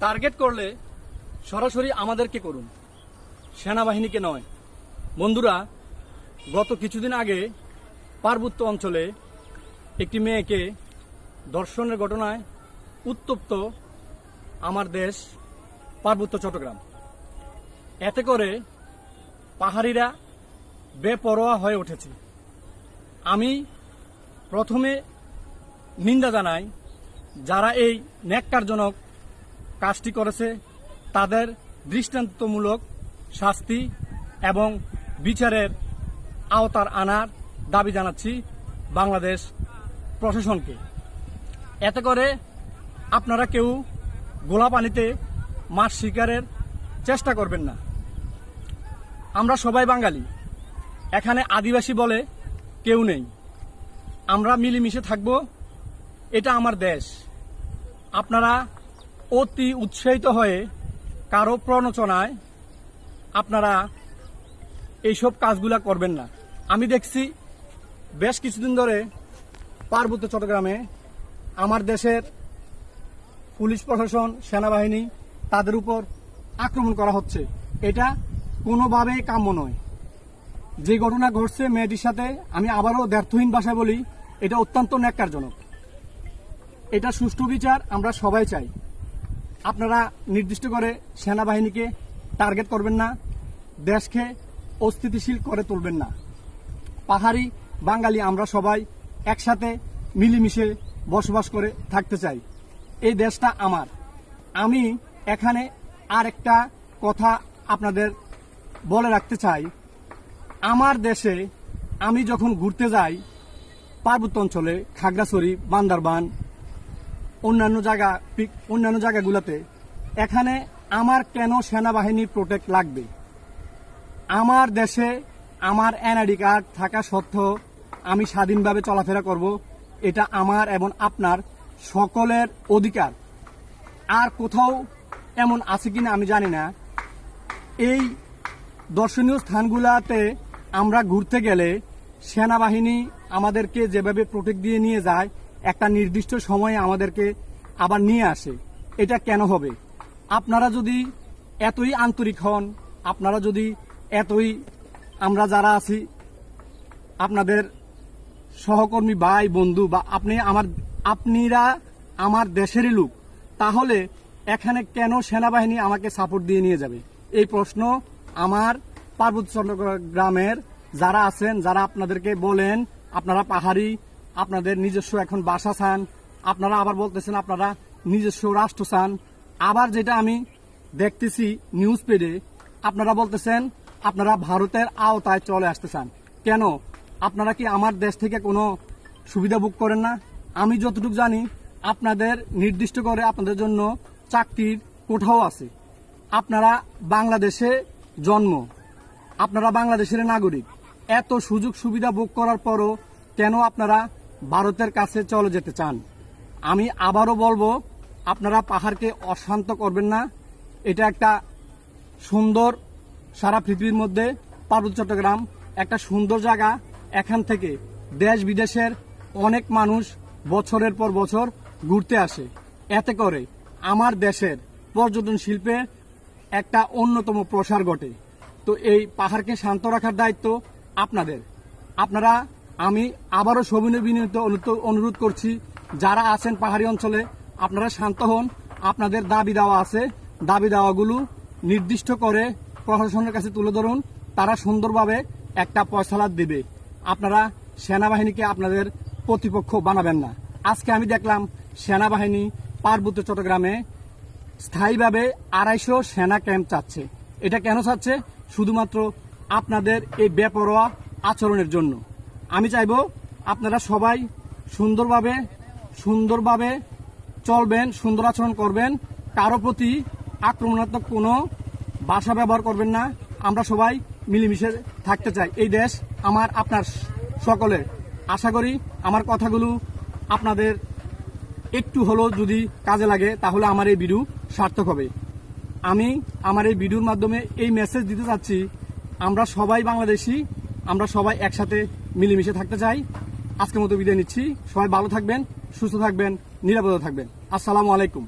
Target করলে সরাসরি আমাদেরকে করুন। সেনাবাহিনীকে নয়। বন্ধুরা, গত কিছুদিন আগে পার্বত্য অঞ্চলে একটি মেয়েকে ধর্ষণের ঘটনায় উত্তপ্ত আমার দেশ পার্বত্য চট্টগ্রাম। এতে করে পাহাড়িরা বেপরোয়া হয়ে উঠেছে। আমি প্রথমে নিন্দা জানাই, যারা এই ন্যাক্কারজনক কাজটি করেছে, তাদের দৃষ্টান্তমূলক শাস্তি এবং বিচারের আওতার আনার দাবি জানাচ্ছি বাংলাদেশ প্রশাসনকে। এতে করে আপনারা কেউ গোলা পানিতে মাছ শিকারের চেষ্টা করবেন না। আমরা সবাই বাঙালি। এখানে আদিবাসী বলে কেউ নেই। আমরা মিলেমিশে থাকব, এটা আমার দেশ। আপনারা অতি উৎসাহিত হয়ে কারও প্রণোচনায় আপনারা এইসব কাজগুলা করবেন না। আমি দেখছি বেশ কিছুদিন ধরে পার্বত্য চট্টগ্রামে আমার দেশের পুলিশ প্রশাসন, সেনাবাহিনী তাদের উপর আক্রমণ করা হচ্ছে। এটা কোনোভাবেই কাম্য নয়। যে ঘটনা ঘটছে মেয়েটির সাথে, আমি আবারও ব্যর্থহীন ভাষায় বলি, এটা অত্যন্ত ন্যাক্কারজনক। এটা সুষ্ঠু বিচার আমরা সবাই চাই। আপনারা নির্দিষ্ট করে সেনাবাহিনীকে টার্গেট করবেন না, দেশকে অস্থিতিশীল করে তুলবেন না। পাহাড়ি বাঙালি আমরা সবাই একসাথে মিলেমিশে বসবাস করে থাকতে চাই। এই দেশটা আমার। আমি এখানে আর একটা কথা আপনাদের বলে রাখতে চাই। আমার দেশে আমি যখন ঘুরতে যাই, পার্বত্য অঞ্চলে খাগড়াছড়ি, বান্দারবান অন্যান্য জায়গা, অন্যান্য জায়গাগুলোতে। এখানে আমার কেন সেনাবাহিনীর প্রোটেক্ট লাগবে? আমার দেশে আমার এনআইডি কার্ড থাকা সত্ত্বেও আমি স্বাধীনভাবে চলাফেরা করব, এটা আমার এবং আপনার সকলের অধিকার। আর কোথাও এমন আছে কিনা আমি জানি না। এই দর্শনীয় স্থানগুলাতে আমরা ঘুরতে গেলে সেনাবাহিনী আমাদেরকে যেভাবে প্রোটেক্ট দিয়ে নিয়ে যায় একটা নির্দিষ্ট সময়ে আমাদেরকে আবার নিয়ে আসে। এটা কেন হবে? আপনারা যদি এতই আন্তরিক হন, আপনারা যদি এতই আমরা যারা আছি, আপনাদের সহকর্মী ভাই, বন্ধু বা আপনি আমার, আপনিরা আমার দেশেরই লোক, তাহলে এখানে কেন সেনাবাহিনী আমাকে সাপোর্ট দিয়ে নিয়ে যাবে? এই প্রশ্ন আমার পার্বত্য চট্টগ্রামের যারা আছেন, যারা আপনাদেরকে বলেন, আপনারা পাহাড়ি আপনাদের নিজস্ব এখন বাসা চান, আপনারা আবার বলতেছেন আপনারা নিজস্ব রাষ্ট্র চান। আবার যেটা আমি দেখতেছি নিউজ পেডে আপনারা বলতেছেন আপনারা ভারতের আওতায় চলে আসতে চান। কেন? আপনারা কি আমার দেশ থেকে কোনো সুবিধা বুক করেন না? আমি যতটুকু জানি, আপনাদের নির্দিষ্ট করে আপনাদের জন্য চাকরির কোঠাও আছে। আপনারা বাংলাদেশে জন্ম, আপনারা বাংলাদেশের নাগরিক। এত সুযোগ সুবিধা ভোগ করার পরও কেন আপনারা ভারতের কাছে চলে যেতে চান। আমি আবারও বলব, আপনারা পাহাড়কে অশান্ত করবেন না। এটা একটা সুন্দর সারা পৃথিবীর মধ্যে পার্বত্য চট্টগ্রাম, একটা সুন্দর জায়গা। এখান থেকে দেশ বিদেশের অনেক মানুষ বছরের পর বছর ঘুরতে আসে। এতে করে আমার দেশের পর্যটন শিল্পে একটা অন্যতম প্রসার ঘটে। তো এই পাহাড়কে শান্ত রাখার দায়িত্ব আপনাদের। আপনারা আমি আবারও সবিনয় বিনীত অনুরোধ করছি, যারা আছেন পাহাড়ি অঞ্চলে, আপনারা শান্ত হন। আপনাদের দাবি দেওয়া আছে। দাবি দেওয়াগুলো নির্দিষ্ট করে প্রশাসনের কাছে তুলে ধরুন। তারা সুন্দরভাবে একটা পয়সালা দেবে। আপনারা সেনাবাহিনীকে আপনাদের প্রতিপক্ষ বানাবেন না। আজকে আমি দেখলাম সেনাবাহিনী পার্বত্য চট্টগ্রামে স্থায়ীভাবে আড়াইশো সেনা ক্যাম্প চাচ্ছে। এটা কেন চাচ্ছে? শুধুমাত্র আপনাদের এই বেপরোয়া আচরণের জন্য। আমি চাইব আপনারা সবাই সুন্দরভাবে সুন্দরভাবে চলবেন, সুন্দর আচরণ করবেন। কারও প্রতি আক্রমণাত্মক কোনো ভাষা ব্যবহার করবেন না। আমরা সবাই মিলেমিশে থাকতে চাই। এই দেশ আমার, আপনার সকলের। আশা করি আমার কথাগুলো আপনাদের একটু হলেও যদি কাজে লাগে, তাহলে আমার এই ভিডিও সার্থক হবে। আমি আমার এই ভিডিওর মাধ্যমে এই মেসেজ দিতে চাচ্ছি, আমরা সবাই বাংলাদেশি আমরা সবাই একসাথে মিলেমিশে থাকতে চাই। আজকের মতো বিদায় নিচ্ছি। সবাই ভালো থাকবেন, সুস্থ থাকবেন, নিরাপদে থাকবেন। আসসালামু আলাইকুম।